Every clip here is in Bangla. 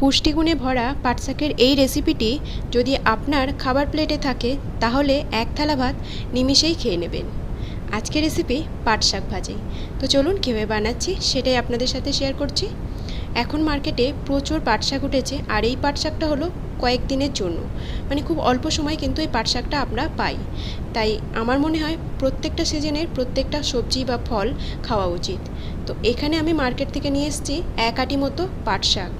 পুষ্টিগুণে ভরা পাট শাকের এই রেসিপিটি যদি আপনার খাবার প্লেটে থাকে, তাহলে এক থালা ভাত নিমিষেই খেয়ে নেবেন। আজকের রেসিপি পাট শাক ভাজি। তো চলুন কীভাবে বানাচ্ছি সেটাই আপনাদের সাথে শেয়ার করছি। এখন মার্কেটে প্রচুর পাট শাক উঠেছে, আর এই পাট শাকটা হলো কয়েকদিনের জন্য। মানে খুব অল্প সময় কিন্তু এই পাট শাকটা আমরা পাই। তাই আমার মনে হয় প্রত্যেকটা সিজনের প্রত্যেকটা সবজি বা ফল খাওয়া উচিত। তো এখানে আমি মার্কেট থেকে নিয়ে এসেছি এক আটি মতো পাট শাক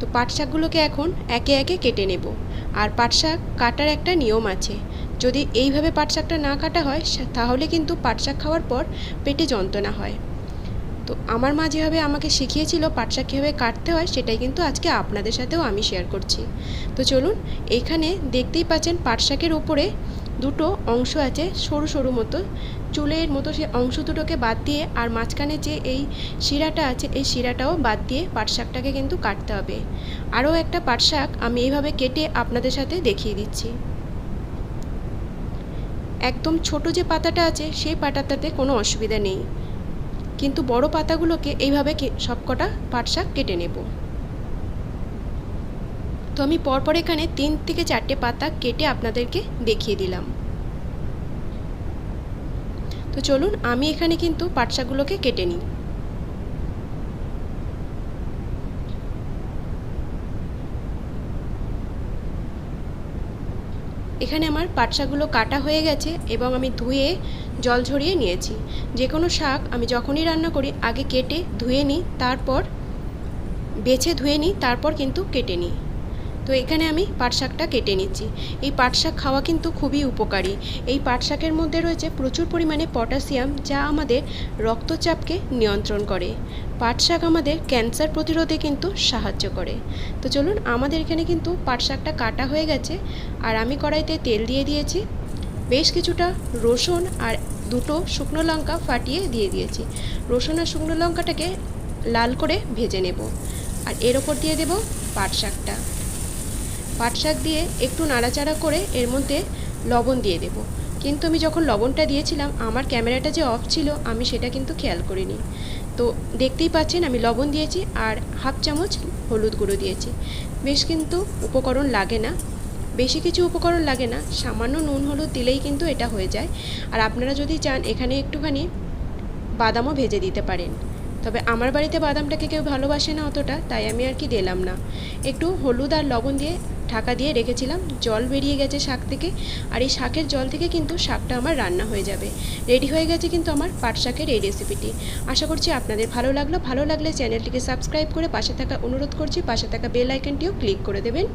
তো পাট শাকগুলোকে এখন একে একে কেটে নেব। আর পাট শাক কাটার একটা নিয়ম আছে, যদি এইভাবে পাট শাকটা না কাটা হয় তাহলে কিন্তু পাট শাক খাওয়ার পর পেটে যন্ত্রণা হয়। তো আমার মা যেভাবে আমাকে শিখিয়েছিল পাট শাক কীভাবে কাটতে হয়, সেটাই কিন্তু আজকে আপনাদের সাথেও আমি শেয়ার করছি। তো চলুন এইখানে দেখতেই পাচ্ছেন পাট শাকের ওপরে দুটো অংশ আছে সরু সরু মতো। চুলের মতো সে অংশ দুটোকে বাদ দিয়ে আর মাঝখানে যে এই শিরাটা আছে, এই শিরাটাও বাদ দিয়ে পাট শাকটাকে কিন্তু কাটতে হবে। আরও একটা পাট শাক আমি এইভাবে কেটে আপনাদের সাথে দেখিয়ে দিচ্ছি। একদম ছোট যে পাতাটা আছে, সেই পাতাটাতে কোনো অসুবিধা নেই। কিন্তু বড় পাতাগুলোকে এইভাবে সবকটা পাট শাক কেটে নেব। তো আমি পরপর এখানে তিন থেকে চারটে পাতা কেটে আপনাদেরকে দেখিয়ে দিলাম। তো চলুন, আমি এখানে কিন্তু পাট শাকগুলোকে কেটে নিই। এখানে আমার পাট শাকগুলো কাটা হয়ে গেছে এবং আমি ধুয়ে জল ঝরিয়ে নিয়েছি। যে কোনো শাক আমি যখনই রান্না করি, আগে কেটে ধুয়ে নিই, তারপর বেছে ধুয়ে নিই, তারপর কিন্তু কেটে নিই। তো এখানে আমি পাট শাকটা কেটে নিচ্ছি। এই পাট শাক খাওয়া কিন্তু খুবই উপকারী। এই পাট শাকের মধ্যে রয়েছে প্রচুর পরিমাণে পটাশিয়াম, যা আমাদের রক্তচাপকে নিয়ন্ত্রণ করে। পাট শাক আমাদের ক্যান্সার প্রতিরোধে কিন্তু সাহায্য করে। তো চলুন, আমাদের এখানে কিন্তু পাট শাকটা কাটা হয়ে গেছে, আর আমি কড়াইতে তেল দিয়ে দিয়েছি। বেশ কিছুটা রসুন আর দুটো শুকনো লঙ্কা ফাটিয়ে দিয়ে দিয়েছি। রসুন আর শুকনো লঙ্কাটাকে লাল করে ভেজে নেব। আর এর ওপর দিয়ে দেব পাট শাকটা। পাট শাক দিয়ে একটু নাড়াচাড়া করে এর মধ্যে লবণ দিয়ে দেব। কিন্তু আমি যখন লবণটা দিয়েছিলাম, আমার ক্যামেরাটা যে অফ ছিল, আমি সেটা কিন্তু খেয়াল করিনি। তো দেখতেই পাচ্ছেন, আমি লবণ দিয়েছি আর হাফ চামচ হলুদ গুঁড়ো দিয়েছি। বেশ কিন্তু উপকরণ লাগে না। বেশি কিছু উপকরণ লাগে না, সামান্য নুন হলুদ দিলেই কিন্তু এটা হয়ে যায়। আর আপনারা যদি চান, এখানে একটুখানি বাদামও ভেজে দিতে পারেন। তবে আমার বাড়িতে বাদামটাকে কেউ ভালোবাসে না অতটা, তাই আমি আর কি দিলাম না। একটু হলুদ আর লবণ দিয়ে ঢাকা দিয়ে রেখেছিলাম, জল বেরিয়ে গেছে শাক থেকে, আর এই শাকের জল থেকে কিন্তু শাকটা আমার রান্না হয়ে যাবে। রেডি হয়ে গেছে কিন্তু আমার পাট শাকের এই রেসিপিটি আশা করছি আপনাদের ভালো লাগল। ভালো লাগলে চ্যানেলটিকে সাবস্ক্রাইব করে পাশে থাকা অনুরোধ করছি, পাশে থাকা বেল আইকনটিও ক্লিক করে দেবেন।